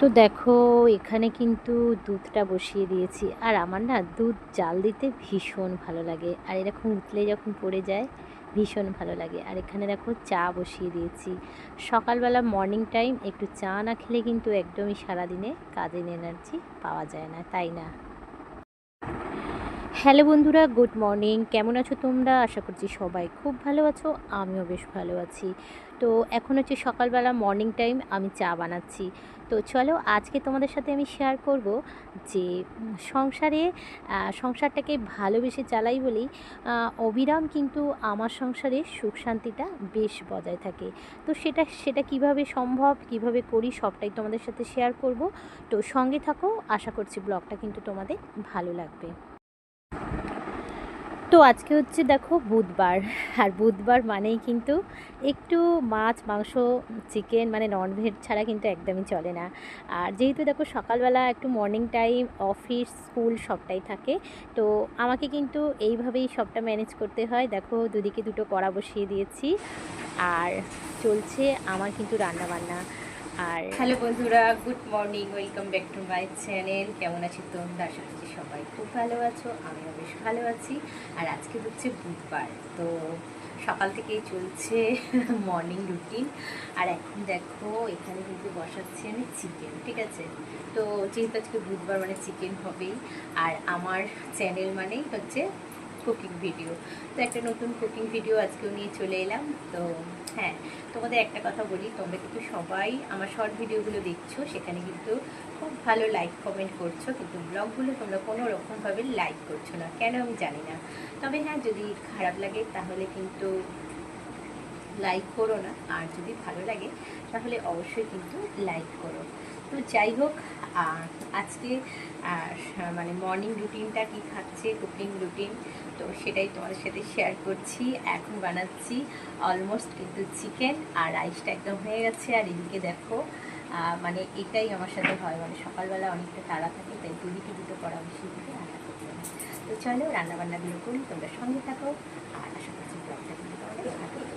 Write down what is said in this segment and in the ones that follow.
তো দেখো, এখানে কিন্তু দুধটা বসিয়ে দিয়েছি। আর আমার না দুধ জাল দিতে ভীষণ ভালো লাগে। আর এরকম উতলে যখন পড়ে যায়, ভীষণ ভালো লাগে। আর এখানে দেখো চা বসিয়ে দিয়েছি। সকালবেলা মর্নিং টাইম একটু চা না খেলে কিন্তু একদমই সারাদিনে কাজের এনার্জি পাওয়া যায় না, তাই না? হ্যালো বন্ধুরা, গুড মর্নিং। কেমন আছো তোমরা? আশা করছি সবাই খুব ভালো আছো, আমিও বেশ ভালো আছি। তো এখন হচ্ছে সকালবেলা মর্নিং টাইম আমি চা বানাচ্ছি। তো চলো, আজকে তোমাদের সাথে আমি শেয়ার করব যে সংসারে সংসারটাকে ভালোবেসে চালাই বলেই অবিরাম কিন্তু আমার সংসারে সুখ শান্তিটা বেশ বজায় থাকে। তো সেটা সেটা কীভাবে সম্ভব, কীভাবে করি সবটাই তোমাদের সাথে শেয়ার করব। তো সঙ্গে থাকো, আশা করছি ব্লগটা কিন্তু তোমাদের ভালো লাগবে। তো আজকে হচ্ছে দেখো বুধবার। আর বুধবার মানেই কিন্তু একটু মাছ, মাংস চিকেন মানে ননভেজ ছাড়া কিন্তু একদমই চলে না। আর যেহেতু দেখো সকালবেলা একটু মর্নিং টাইম অফিস স্কুল সবটাই থাকে, তো আমাকে কিন্তু এইভাবেই সবটা ম্যানেজ করতে হয়। দেখো দুদিকে দুটো কড়া বসিয়ে দিয়েছি। আর চলছে আমার কিন্তু রান্না বান্না আর হ্যালো বন্ধুরা good morning welcome back to my channel কেমন আছি তোমরা? আশা করছি সবাই খুব ভালো আছো, আমিও বেশ ভালো আছি। আর আজকে হচ্ছে বুধবার, তো সকাল থেকেই চলছে মর্নিং রুটিন আর এখন দেখো, এখানে কিন্তু বসাচ্ছি আমি চিকেন ঠিক আছে? তো যেহেতু আজকে বুধবার মানে চিকেন হবেই, আর আমার চ্যানেল মানেই হচ্ছে কুকিং ভিডিও তো একটা নতুন কুকিং ভিডিও আজকেও নিয়ে চলে এলাম। তো হ্যাঁ তোমাদের একটা কথা বলি, তোমরা কিন্তু সবাই আমার শর্ট ভিডিওগুলো দেখছ, সেখানে কিন্তু খুব ভালো লাইক কমেন্ট করছ, কিন্তু ব্লগগুলো তোমরা কোনো রকমভাবে লাইক করছ না। কেন আমি জানি না। তবে হ্যাঁ যদি খারাপ লাগে তাহলে কিন্তু লাইক করো না, আর যদি ভালো লাগে তাহলে অবশ্যই কিন্তু লাইক করো। তো যাই হোক আজকে মানে মর্নিং রুটিনটা কি থাকছে কুকিং রুটিন তো সেটাই তোমার সাথে শেয়ার করছি। এখন বানাচ্ছি অলমোস্ট কিন্তু চিকেন আর রাইসটা একদম হয়ে গেছে। আর এদিকে দেখো মানে এটাই আমার সাথে হয়। মানে সকালবেলা অনেকটা তাড়া থাকে, তাই দুদিকে দুটো করা বেশি দিকে রান্না করতে তো চলো রান্নাবান্নাগুলো করি, তোমরা সঙ্গে থাকো। আর আশা করছি ব্লগটা কিন্তু তোমাদের।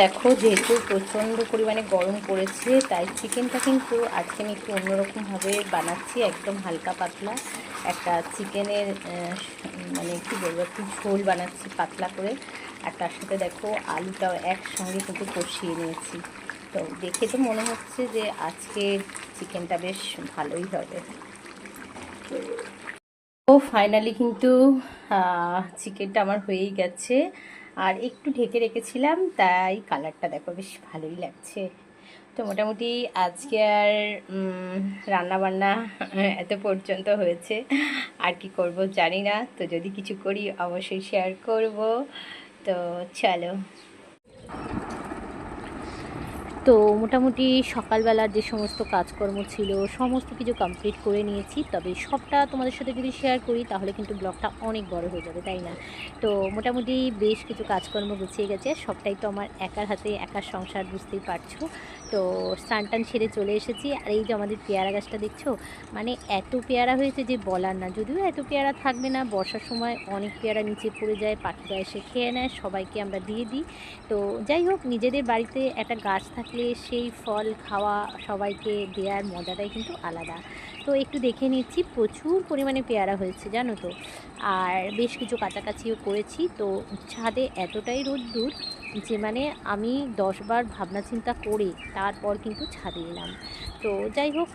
দেখো যেহেতু প্রচণ্ড পরিমাণে গরম পড়েছে, তাই চিকেনটা কিন্তু আজকে আমি একটু অন্যরকমভাবে বানাচ্ছি, একদম হালকা পাতলা। একটা চিকেনের মানে কী বলব, একটু ঝোল বানাচ্ছি পাতলা করে। আর তার সাথে দেখো আলুটাও একসঙ্গে কিন্তু কষিয়ে নিয়েছি। তো দেখে তো মনে হচ্ছে যে আজকে চিকেনটা বেশ ভালোই হবে। ও ফাইনালি কিন্তু চিকেনটা আমার হয়েই গেছে। আর একটু ঢেকে রেখেছিলাম, তাই কালারটা দেখো বেশ ভালোই লাগছে। তো মোটামুটি আজকে আর রান্না বান্না এত পর্যন্ত হয়েছে, আর কি করব জানি না। তো যদি কিছু করি, অবশ্যই শেয়ার করব। তো চলো। তো মোটামুটি সকালবেলার যে সমস্ত কাজকর্ম ছিল, সমস্ত কিছু কমপ্লিট করে নিয়েছি। তবে সবটা তোমাদের সাথে যদি শেয়ার করি, তাহলে কিন্তু ব্লগটা অনেক বড় হয়ে যাবে, তাই না? তো মোটামুটি বেশ কিছু কাজকর্ম গুছিয়ে গেছে, সবটাই তো আমার একার হাতে, একার সংসার, বুঝতেই পারছ। তো স্নান টান সেরে চলে এসেছি। আর এই যে আমাদের পেয়ারা গাছটা দেখছ? মানে এত পেয়ারা হয়েছে যে বলার না। যদিও এত পেয়ারা থাকবে না, বর্ষার সময় অনেক পেয়ারা নিচে পড়ে যায় পাখিরা এসে খেয়ে নেয়, সবাইকে আমরা দিয়ে দিই। তো যাই হোক, নিজেদের বাড়িতে একটা গাছ থাকলে সেই ফল খাওয়া সবাইকে দেওয়ার মজাটাই কিন্তু আলাদা। তো একটু দেখে নিচ্ছি, প্রচুর পরিমাণে পেয়ারা হয়েছে, জানো তো? আর বেশ কিছু কাছাকাছিও করেছি। তো ছাদে এতটাই রোদ্দুর যে মানে আমি দশবার ভাবনা চিন্তা করে তারপর কিন্তু ছাদে এলাম। তো যাই হোক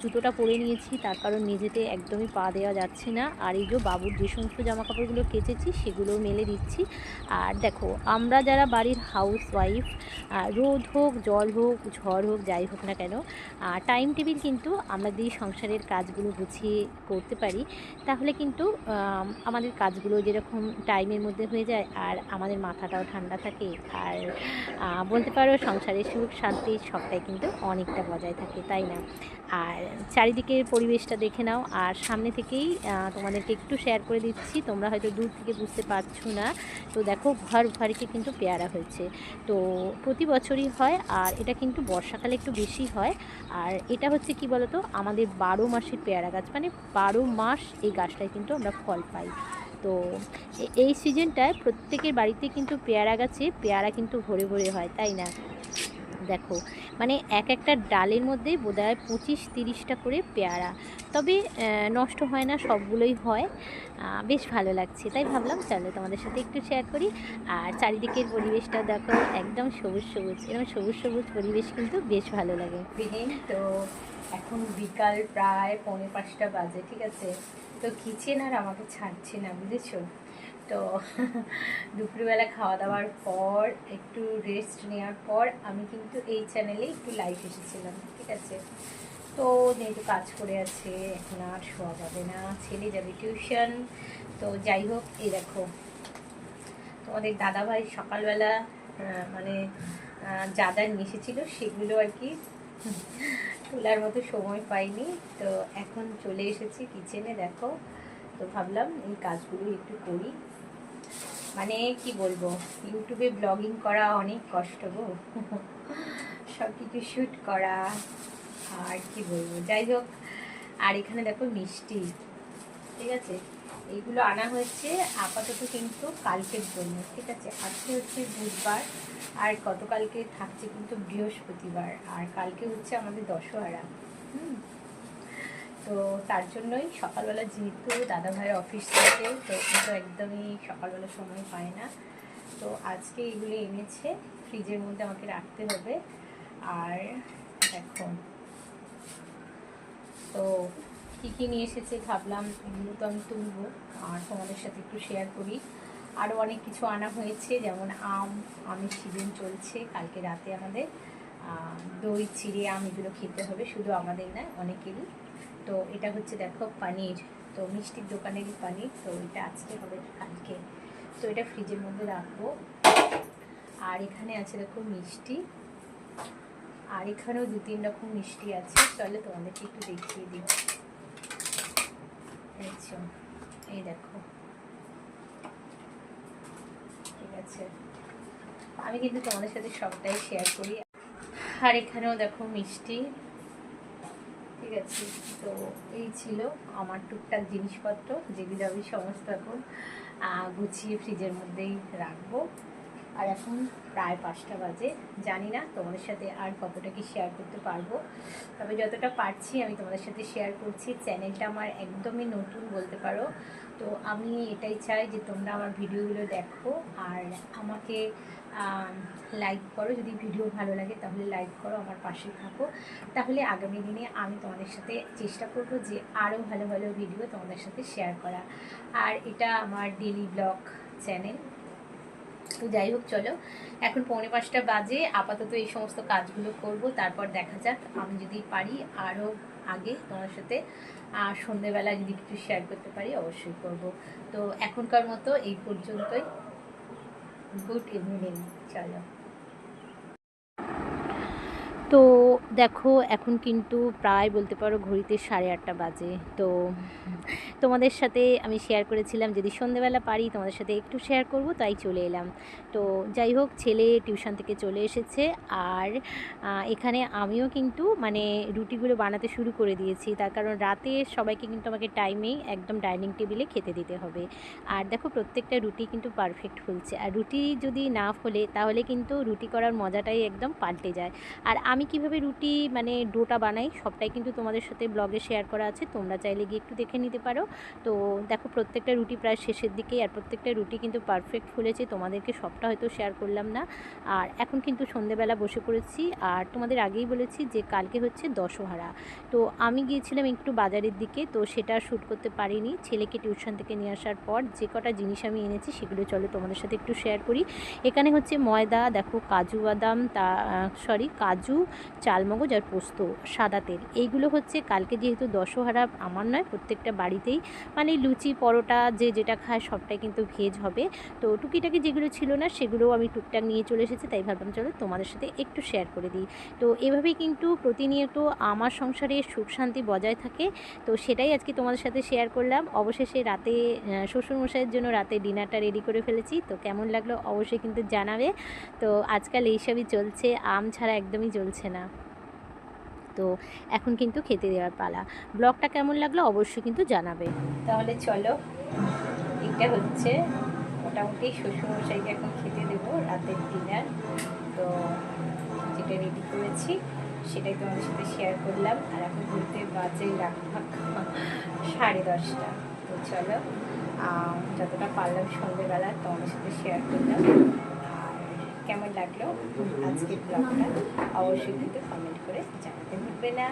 জুতোটা পরে নিয়েছি, তার কারণ মেঝেতে একদমই পা দেওয়া যাচ্ছে না। আর এই যে বাবুর যে সমস্ত জামা কাপড়গুলো কেচেছি সেগুলো মেলে দিচ্ছি। আর দেখো, আমরা যারা বাড়ির হাউস ওয়াইফ রোদ হোক, জল হোক, ঝড় হোক, যাই হোক না কেন টাইম টেবিল কিন্তু আমরা যদি সংসারের কাজগুলো গুছিয়ে করতে পারি, তাহলে কিন্তু আমাদের কাজগুলো যেরকম টাইমের মধ্যে হয়ে যায়, আর আমাদের মাথাটাও ঠান্ডা থাকে আর বলতে পারো সংসারের সুখ, শান্তি সবটাই কিন্তু অনেকটা বজায় থাকে, তাই না? আর চারিদিকের পরিবেশটা দেখে নাও। আর সামনে থেকেই তোমাদেরকে একটু শেয়ার করে দিচ্ছি। তোমরা হয়তো দূর থেকে বুঝতে পারছ না। তো দেখো, ঘর ভারিতে কিন্তু পেয়ারা হয়েছে। তো প্রতি বছরই হয়, আর এটা কিন্তু বর্ষাকালে একটু বেশি হয়। আর এটা হচ্ছে কি বলতো? আমাদের বারো মাসের পেয়ারা গাছ মানে বারো মাস এই গাছটায় কিন্তু আমরা ফল পাই। তো এই সিজনটায় প্রত্যেকের বাড়িতে কিন্তু পেয়ারা গাছে পেয়ারা কিন্তু ভরে ভরে হয়, তাই না? দেখো মানে এক একটা ডালের মধ্যেই বোধহয় পঁচিশ তিরিশটা করে পেয়ারা। তবে নষ্ট হয় না, সবগুলোই হয়। বেশ ভালো লাগছে, তাই ভাবলাম চলো তোমাদের সাথে একটু শেয়ার করি। আর চারিদিকের পরিবেশটা দেখো, একদম সবুজ সবুজ এরকম সবুজ সবুজ পরিবেশ কিন্তু বেশ ভালো লাগে। তো এখন বিকাল প্রায় পৌনে পাঁচটা বাজে, ঠিক আছে? তো কিচেন আর আমাকে ছাড়ছে না, বুঝেছ? তো দুপুরবেলা খাওয়া দাওয়ার পর, একটু রেস্ট নেওয়ার পর আমি কিন্তু এই চ্যানেলে একটু লাইভ এসেছিলাম, ঠিক আছে? তো যেহেতু কাজ করে আছে, এখন আর শোয়া যাবে না, ছেলে যাবে টিউশন তো যাই হোক, এই দেখো। তোমাদের দাদাভাই সকালবেলা মানে যা যা নিয়ে এসেছিল সেগুলো আর কি তোলার মতো সময় পাইনি, তো এখন চলে এসেছি কিচেনে দেখো। তো ভাবলাম এই কাজগুলো একটু করি। মানে কি বলব ইউটিউবে ব্লগিং করা অনেক কষ্ট গো। সব কিছু শ্যুট করা, আর কি বলব, যাই হোক। আর এখানে দেখো মিষ্টি, ঠিক আছে? এইগুলো আনা হয়েছে আপাতত কিন্তু কালকের জন্য, ঠিক আছে? আজকে হচ্ছে বুধবার আর গতকালকে থাকছে কিন্তু বৃহস্পতিবার আর কালকে হচ্ছে আমাদের দশহরা, হুম? তো তার জন্যই সকালবেলা যেহেতু দাদা ভাইয়ের অফিস থাকে, তো কিন্তু একদমই সকালবেলা সময় পায় না। তো আজকে এগুলো এনেছে, ফ্রিজের মধ্যে আমাকে রাখতে হবে। আর দেখো, তো কী কী নিয়ে এসেছে ভাবলাম এগুলো তো আমি তুলবো, আর তোমাদের সাথে একটু শেয়ার করি। আরও অনেক কিছু আনা হয়েছে, যেমন আম, আমের সিজন চলছে কালকে রাতে আমাদের। দই, চিড়ে, আম এগুলো খেতে হবে, শুধু আমাদের না, অনেকেরই। তো এটা হচ্ছে দেখো পানির, তো মিষ্টির দোকানেরই পানির, তো এটা আজকে হবে কালকে। তো এটা ফ্রিজের মধ্যে রাখব। আর এখানে আছে দেখো মিষ্টি। আর এখানেও দু তিন রকম মিষ্টি আছে চলে তোমাদেরকে একটু দেখিয়ে দিই। যে, এই দেখো। ঠিক আছে। আমি কিন্তু তোমাদের সাথে সবটাই শেয়ার করি। আর এখানেও দেখো মিষ্টি। ঠিক আছে তো এই ছিল আমার টুকটাক জিনিসপত্র যেগুলো আমি সমস্ত এখন গুছিয়ে ফ্রিজের মধ্যেই রাখব। আর এখন প্রায় পাঁচটা বাজে। জানি না তোমাদের সাথে আর কতটা কি শেয়ার করতে পারব। তবে যতটা পারছি আমি তোমাদের সাথে শেয়ার করছি। চ্যানেলটা আমার একদমই নতুন বলতে পারো। তো আমি এটাই চাই যে তোমরা আমার ভিডিওগুলো দেখো আর আমাকে লাইক করো। যদি ভিডিও ভালো লাগে তাহলে লাইক করো, আমার পাশে থাকো। তাহলে আগামী দিনে আমি তোমাদের সাথে চেষ্টা করব যে আরও ভালো ভালো ভিডিও তোমাদের সাথে শেয়ার করা আর এটা আমার ডেলি ব্লগ চ্যানেল তো যাই হোক, চলো। এখন পৌনে পাঁচটা বাজে। আপাতত এই সমস্ত কাজগুলো করব। তারপর দেখা যাক, আমি যদি পারি আরও আগে তোমার সাথে, আর সন্ধেবেলা যদি কিছু শেয়ার করতে পারি, অবশ্যই করব। তো এখনকার মতো এই পর্যন্তই। গুড ইভিনিং চলো। তো দেখো, এখন কিন্তু প্রায় বলতে পারো ঘড়িতে সাড়ে আটটা বাজে। তো তোমাদের সাথে আমি শেয়ার করেছিলাম, যদি সন্ধেবেলা পারি তোমাদের সাথে একটু শেয়ার করব, তাই চলে এলাম। তো যাই হোক, ছেলে টিউশন থেকে চলে এসেছে আর এখানে আমিও কিন্তু মানে রুটিগুলো বানাতে শুরু করে দিয়েছি। তার কারণ রাতে সবাইকে কিন্তু আমাকে টাইমেই একদম ডাইনিং টেবিলে খেতে দিতে হবে। আর দেখো, প্রত্যেকটা রুটি কিন্তু পারফেক্ট ফুলছে আর রুটি যদি না ফোলে, তাহলে কিন্তু রুটি করার মজাটাই একদম পাল্টে যায়। আর আমি কীভাবে রুটি মানে ডোটা বানাই সবটাই কিন্তু তোমাদের সাথে ব্লগে শেয়ার করা আছে, তোমরা চাইলে গিয়ে একটু দেখে নিতে পারো। তো দেখো প্রত্যেকটা রুটি প্রায় শেষের দিকে আর প্রত্যেকটা রুটি কিন্তু পারফেক্ট ফুলেছে, তোমাদেরকে সবটা হয়তো শেয়ার করলাম না। আর এখন কিন্তু সন্ধেবেলা বসে পড়েছি, আর তোমাদের আগেই বলেছি যে কালকে হচ্ছে দশহারা। তো আমি গিয়েছিলাম একটু বাজারের দিকে, তো সেটা শ্যুট করতে পারিনি। ছেলেকে টিউশন থেকে নিয়ে আসার পর যে কটা জিনিস আমি এনেছি সেগুলো চলো তোমাদের সাথে একটু শেয়ার করি। এখানে হচ্ছে ময়দা, দেখো কাজু বাদাম, তা সরি কাজু চালমগজ আর পোস্ত, সাদা তেল। এইগুলো হচ্ছে কালকে যেহেতু দশহারা, আমার নয়, প্রত্যেকটা বাড়িতেই। মানে লুচি, পরোটা, যে যেটা খায় সবটাই কিন্তু ভেজ হবে। তো টুকিটাকি যেগুলো ছিল না, সেগুলোও আমি টুকটাক নিয়ে চলে এসেছি, তাই ভাবলাম চলো তোমাদের সাথে একটু শেয়ার করে দিই। তো এভাবেই কিন্তু প্রতিনিয়ত আমার সংসারে সুখ শান্তি বজায় থাকে। তো সেটাই আজকে তোমাদের সাথে শেয়ার করলাম। অবশেষে রাতে শ্বশুরমশাইয়ের জন্য রাতে ডিনারটা রেডি করে ফেলেছি। তো কেমন লাগল অবশ্যই কিন্তু জানাবে। তো আজকাল এইসবই চলছে, আম ছাড়া একদমই চলছে না। তো এখন কিন্তু খেতে দেওয়ার পালা। ব্লগটা কেমন লাগল অবশ্যই কিন্তু জানাবে। তাহলে চলো এটা হচ্ছে মোটামুটি শ্বশুরমশাইকে এখন খেতে দেবো রাতের ডিনার তো যেটা রেডি করেছি, সেটাই তোমাদের সাথে শেয়ার করলাম। আর এখন ঘুরতে বাজে লাগভাগ সাড়ে দশটা। তো চলো যতটা পারলাম সন্ধ্যেবেলা তোমাদের সাথে শেয়ার করলাম। কেমন লাগল আজকের ব্লগটা অবশ্যই কিন্তু কমেন্ট করে জানাতে ভুলবে না।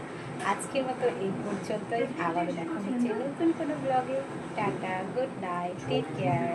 আজকের মতো এই পর্যন্তই। আবারও দেখা হচ্ছে নতুন কোনো ব্লগে। Tata good night take care